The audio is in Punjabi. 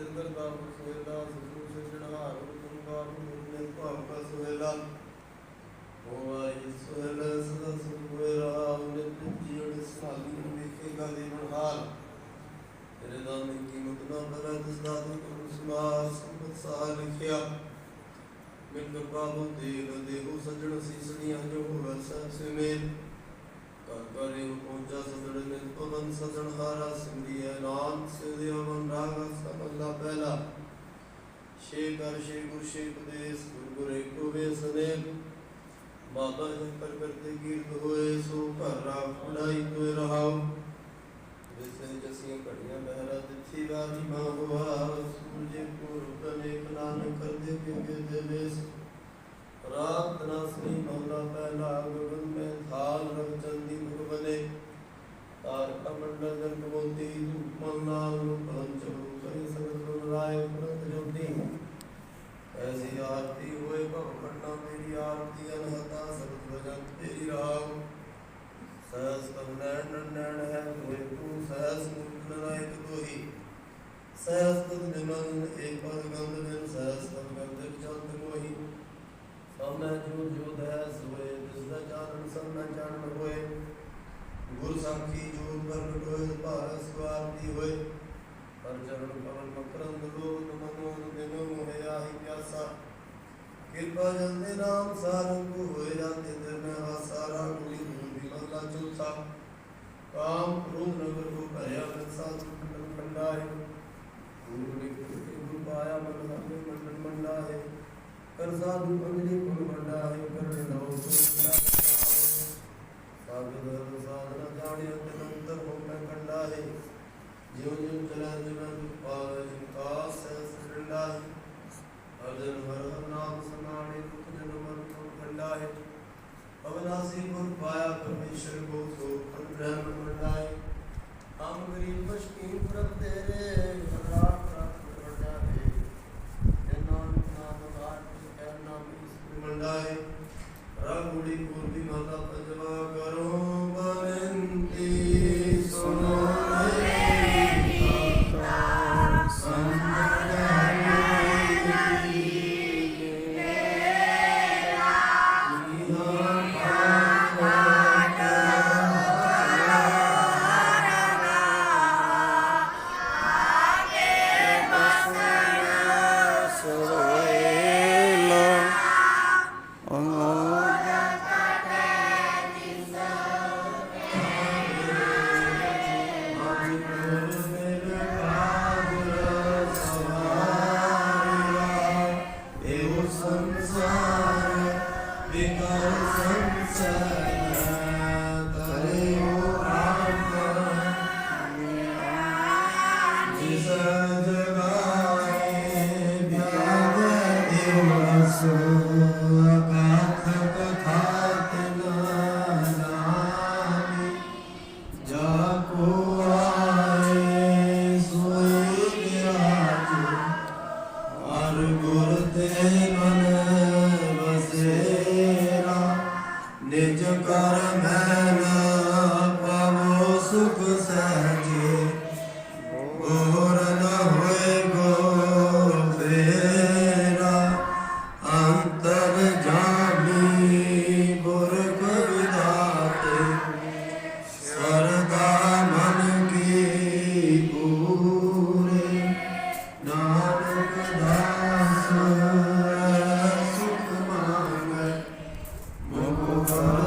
اندر دا سویلا سسو سے چڑھا رکن دا رکن پاپا سویلا ہوائی سویلا سدا سویلا انہیں پنجیڑ سالی نمیخے گا دیمن حال تیرے دامے قیمت نہ بھرا جس دادوں کو رسما سمت سہا لکھیا مل کر بابوں دے نہ دے ہو سجڑ سیسنیاں جو ہو ਕਰ ਕਰੇ ਪਹੁੰਚਾ ਸਦੜ ਨੇ ਪਵਨ ਸਜਣ ਹਾਰਾ ਸਿੰਧੀ ਹੈ। ਨਾਮ ਸਿਧਿ ਅਮਨ ਰਾਗ ਸਮਲਾ ਪਹਿਲਾ। ਸ਼ੇ ਕਰ ਸ਼ੇ ਗੁਰ ਸ਼ੇ ਉਪਦੇਸ਼, ਗੁਰ ਗੁਰ ਏਕੋ ਵੇ ਸਨੇਹ। ਬਾਬਾ ਜੀ ਪਰ ਕਰਤੇ ਕੀਰਤ ਹੋਏ, ਸੋ ਘਰ ਰਾਖ ਉਡਾਈ ਤੋਏ ਰਹਾਉ। ਜਿਸੇ ਜਸੀਆਂ ਘੜੀਆਂ ਮਹਿਰਾ ਦਿੱਤੀ ਰਾਜੀ ਮਾ ਹੋਆ। ਸੂਰਜ ਪੁਰਬ ਅਨੇਕ ਨਾਨਕ ਕਰਦੇ, ਕਿਉਂਕਿ ਦੇਵੇਸ ਨਿਮਨ ਏਕ ਪਦ ਗੰਧ ਬਿਨ ਸਹਸ ਤਦ ਗੰਧ ਚੰਦ ਮੋਹੀ ਸਭ ਮੈਂ ਜੋ ਜੋ ਦਇਆ ਸੋਏ ਜਿਸ ਦਾ ਚਾਨਣ ਸਭ ਮੈਂ ਚਾਨਣ ਹੋਏ ਗੁਰ ਸਾਖੀ ਜੋਤ ਪ੍ਰਗਟ ਹੋਏ ਭਾਰਤ ਸਵਾਰਤੀ ਹੋਏ ਹਰ ਚਰਨ ਪਵਨ ਮਕਰੰਦ ਲੋਕ ਮਨੋਨ ਬਿਨੋ ਮੋਹਿ ਆਹੀ ਪਿਆਸਾ ਕਿਰਪਾ ਜਲਦੇ ਨਾਮ ਸਾਰੰਗ ਹੋਏ ਜਾਂਦੇ ਦਿਨ ਮੈਂ ਆਸਾਰਾ ਗੁਰੀ ਗੁਰੀ ਮਹਲਾ ਚੌਥਾ ਕਾਮ ਕ੍ਰੋਧ ਨਗਰ ਕੋ ਭਰਿਆ ਵਿਸਾ ਸੁਖਨ ਖੰਡਾਏ ਗੁਰੂ ਨੇ ਕਰ ਸਾਧੂ ਅੰਜਲੀ ਗੁਣ ਮੰਡਾਏ संसार बेकार संसार Amen.